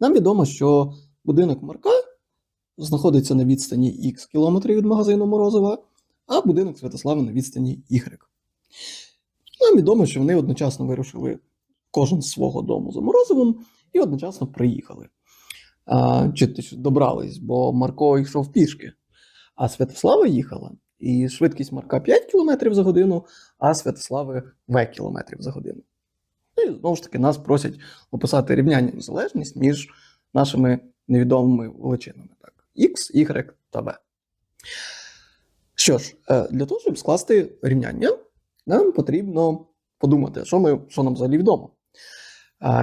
Нам відомо, що будинок Марка знаходиться на відстані Х кілометрів від магазину Морозова, а будинок Святослава на відстані Y. Нам відомо, що вони одночасно вирушили кожен з свого дому за Морозовим і одночасно приїхали. А, чи добрались, бо Марко йшов пішки, а Святослава їхала. І швидкість Марка 5 км за годину, а Святослави В км за годину. І знову ж таки нас просять описати рівняння незалежність між нашими невідомими величинами. Так, X, Y та V. Що ж, е, для того, щоб скласти рівняння, нам потрібно подумати, що, ми, що нам взагалі відомо.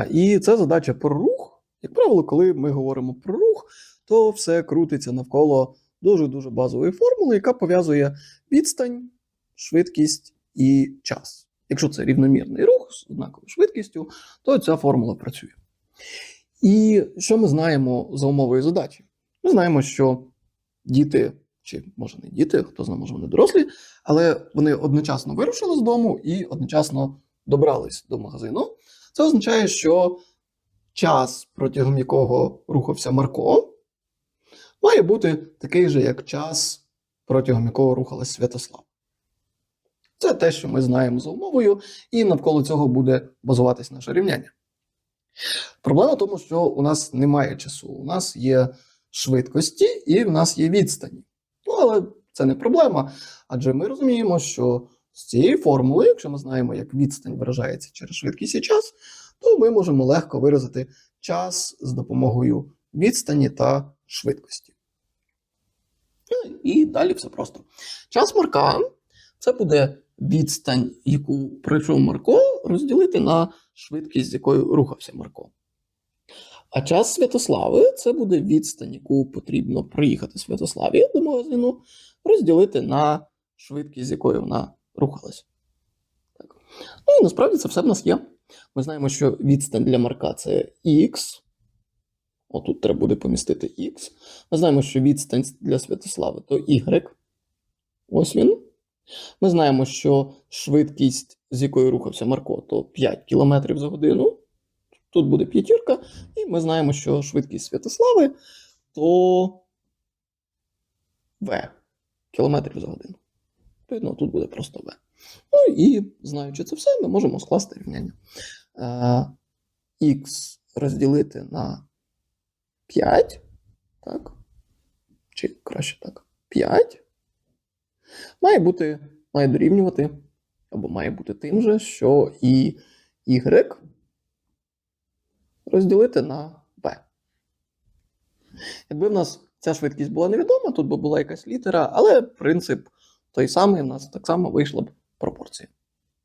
І це задача про рух. Як правило, коли ми говоримо про рух, то все крутиться навколо дуже-дуже базової формули, яка пов'язує відстань, швидкість і час. Якщо це рівномірний рух з однаковою швидкістю, то ця формула працює. І що ми знаємо за умовою задачі? Ми знаємо, що діти, чи може не діти, хто знає, може вони дорослі, але вони одночасно вирушили з дому і одночасно добрались до магазину. Це означає, що час, протягом якого рухався Марко, має бути такий же, як час, протягом якого рухалась Святослав. Це те, що ми знаємо за умовою, і навколо цього буде базуватись наше рівняння. Проблема в тому, що у нас немає часу. У нас є швидкості і в нас є відстані. Ну, але це не проблема, адже ми розуміємо, що з цієї формули, якщо ми знаємо, як відстань виражається через швидкість і час, то ми можемо легко виразити час з допомогою відстані та швидкості. Ну, І далі все просто. Час Марка це буде відстань, яку пройшов Марко, розділити на швидкість, з якою рухався Марко. А час Святослави це буде відстань, яку потрібно проїхати Святославі до магазину, розділити на швидкість, з якою вона рухалась. Так. Ну і насправді це все в нас є. Ми знаємо, що відстань для Марка це Х. Отут треба буде помістити Х. Ми знаємо, що відстань для Святослави то Y. Ось він. Ми знаємо, що швидкість, з якою рухався Марко, то 5 км за годину. Тут буде п'ятірка, і ми знаємо, що швидкість Святослави то В кілометрів за годину. Відповідно, тут буде просто В. Ну і знаючи це все, ми можемо скласти рівняння. Х розділити на 5. Так. Чи краще так. 5. Має бути, має дорівнювати, або має бути тим же, що і y розділити на b. Якби в нас ця швидкість була невідома, тут би була якась літера, але принцип той самий, в нас так само вийшла б пропорція.